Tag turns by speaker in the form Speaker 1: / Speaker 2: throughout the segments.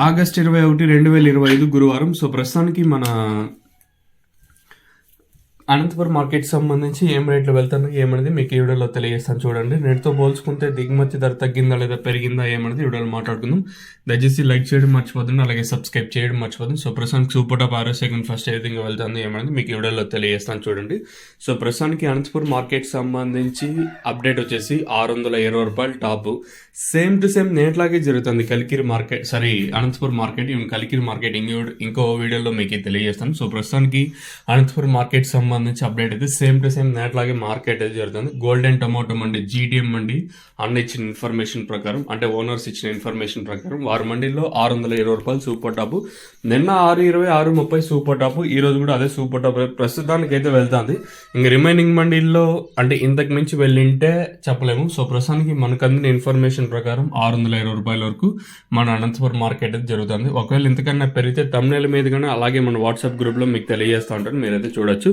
Speaker 1: August ఇరవై ఒకటి రెండు వేల ఇరవై ఐదు గురువారం. సో ప్రస్తుతానికి మన అనంతపురం మార్కెట్ సంబంధించి ఏం రేట్లు వెళ్తున్నాయి ఏమనేది మీకు ఈ వీడియోలో తెలియజేస్తాను చూడండి. నేటితో పోల్చుకుంటే దిగుమతి ధర తగ్గిందా లేదా పెరిగిందా ఏమనేది వీడియోలో మాట్లాడుకుందాం. దయచేసి లైక్ చేయడం మర్చిపోతుంది అలాగే సబ్స్క్రైబ్ చేయడం మర్చిపోతుంది సో ప్రస్తుతానికి సూపర్ టాప్ ఆరో సెకండ్ ఫస్ట్ ఏ విధంగా వెళ్తుంది ఏమనేది మీకు ఈ వీడియోలో తెలియజేస్తాను చూడండి. సో ప్రస్తుతానికి అనంతపురం మార్కెట్ సంబంధించి అప్డేట్ వచ్చేసి ఆరు వందల ఇరవై రూపాయలు టాప్. సేమ్ టు సేమ్ నేట్లాగే జరుగుతుంది Kalikiri market sorry Anantapuram market even Kalikiri market ఇంకో ఇంకో వీడియోలో మీకు తెలియజేస్తాను. సో ప్రస్తుతానికి అనంతపురం మార్కెట్ సంబంధించి అప్డేట్ అయితే సేమ్ టు సేమ్ నేట్లాగే మార్కెట్ అయితే జరుగుతుంది. Golden tomato mandi GDM mandi అన్న ఇచ్చిన ఇన్ఫర్మేషన్ ప్రకారం అంటే ఓనర్స్ ఇచ్చిన ఇన్ఫర్మేషన్ ప్రకారం వారి మండీలో ఆరు వందల ఇరవై రూపాయలు సూపర్ టాప్ నిన్న ఆరు ఇరవై ఆరు ముప్పై సూపర్ టాప్ ఈ రోజు కూడా అదే సూపర్ టాప్ ప్రస్తుతానికి అయితే వెళ్తుంది. ఇంక రిమైనింగ్ మండీల్లో అంటే ఇంతకు మించి వెళ్ళింటే చెప్పలేము. సో ప్రస్తుతానికి మనకు అందిన ఇన్ఫర్మేషన్ ప్రకారం ఆరు వందల ఇరవై రూపాయల వరకు మన అనంతపురం మార్కెట్ అయితే జరుగుతుంది. ఒకవేళ ఇంతకన్నా పెరిగితే తమ్నేల మీద కానీ అలాగే మన వాట్సాప్ గ్రూప్లో మీకు తెలియజేస్తూ ఉంటాను. మీరైతే చూడొచ్చు.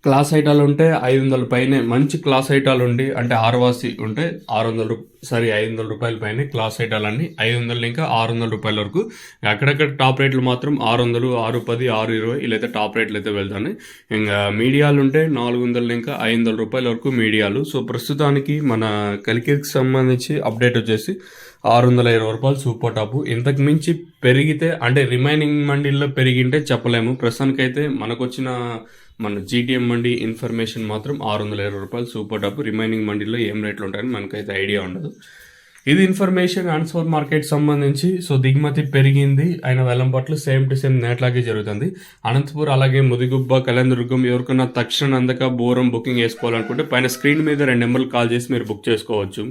Speaker 1: క్లాస్ ఐటాలు ఉంటే ఐదు వందల పైనే మంచి క్లాస్ ఐటాలు ఉండి అంటే ఆరువాసి ఉంటే ఆరు వందల రూ సారీ ఐదు వందల రూపాయల పైన క్లాస్ ఐటాలన్నీ ఐదు వందలు ఇంకా ఆరు వందల రూపాయల వరకు. అక్కడక్కడ టాప్ రేట్లు మాత్రం ఆరు వందలు ఆరు పది ఆరు ఇరవై ఇలా అయితే టాప్ రేట్లు అయితే వెళ్తాయి ఇంకా మీడియాలు ఉంటే నాలుగు వందలు ఇంకా ఐదు వందల రూపాయల వరకు మీడియాలు. సో ప్రస్తుతానికి మన కలికిరికి సంబంధించి అప్డేట్ వచ్చేసి ఆరు వందల ఇరవై రూపాయలు సూపర్ టాపు. ఇంతకు మించి పెరిగితే అంటే రిమైనింగ్ మండీల్లో పెరిగింటే చెప్పలేము. ప్రస్తుతానికైతే మనకు వచ్చిన మన జీటీఎం మండి ఇన్ఫర్మేషన్ మాత్రం ఆరు వందల ఇరవై రూపాయలు సూపర్ డబ్బు. రిమైనింగ్ మండీలో ఏం రేట్లు ఉంటాయని మనకైతే ఐడియా ఉండదు. ఇది ఇన్ఫర్మేషన్ ఆన్సర్ మార్కెట్ సంబంధించి. సో దిగుమతి పెరిగింది. ఆయన వెల్లంపట్లు సేమ్ టు సేమ్ నేట్లాగే జరుగుతుంది. అనంతపూర్ అలాగే ముదిగుబ్బ కళ్యాణదుర్గం ఎవరికన్నా తక్షణ అందక బోరం బుకింగ్ వేసుకోవాలనుకుంటే పైన స్క్రీన్ మీద రెండు నెంబర్లు కాల్ చేసి మీరు బుక్ చేసుకోవచ్చు.